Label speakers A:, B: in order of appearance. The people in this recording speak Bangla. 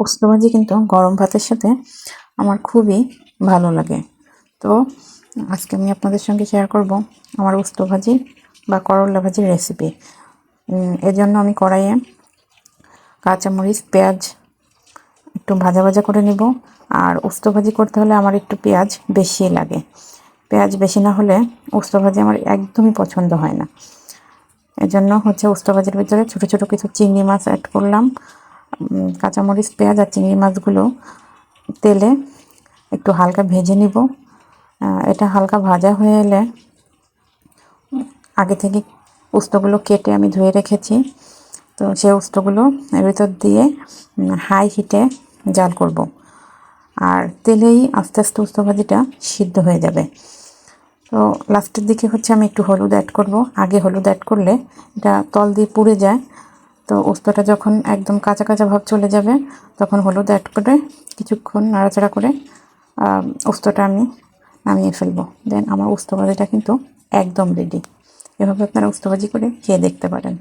A: পোস্ত ভাজি কিন্তু গরম ভাতের সাথে আমার খুবই ভালো লাগে। তো আজকে আমি আপনাদের সঙ্গে শেয়ার করব আমার উস্ত ভাজি বা করলা ভাজির রেসিপি এর জন্য আমি কড়াইয়ে কাঁচামরিচ, পেঁয়াজ একটু ভাজা ভাজা করে নিব। আর উস্ত ভাজি করতে হলে আমার একটু পেঁয়াজ বেশি লাগে। পেঁয়াজ বেশি না হলে উস্ত ভাজি আমার একদমই পছন্দ হয় না। এজন্য হচ্ছে উস্ত ভাজির ভিতরে ছোটো ছোটো কিছু চিংড়ি মাছ অ্যাড করলাম। কাঁচামরিচ, পেঁয়াজ আর চিংড়ি মাছগুলো তেলে একটু হালকা ভেজে নিব। এটা হালকা ভাজা হয়ে এলে আগে থেকে উস্তগুলো কেটে আমি ধুয়ে রেখেছি। তো সেই উস্তগুলো এর ভিতর দিয়ে হাই হিটে জাল করব। আর তেলেই আস্তে আস্তে উস্ত ভাজিটা সিদ্ধ হয়ে যাবে। তো লাস্টের দিকে হচ্ছে আমি একটু হলুদ অ্যাড করব। আগে হলুদ অ্যাড করলে এটা তল দিয়ে পুড়ে যায়। তো উস্তটা যখন একদম কাঁচা কাঁচা ভাব চলে যাবে, তখন হলুদ অ্যাড করে কিছুক্ষণ নাড়াচাড়া করে ওস্তটা আমি নামিয়ে ফেলব। দেন আমার উস্তভাজিটা কিন্তু একদম রেডি এভাবে আপনারা উস্তভাজি করে খেয়ে দেখতে পারেন।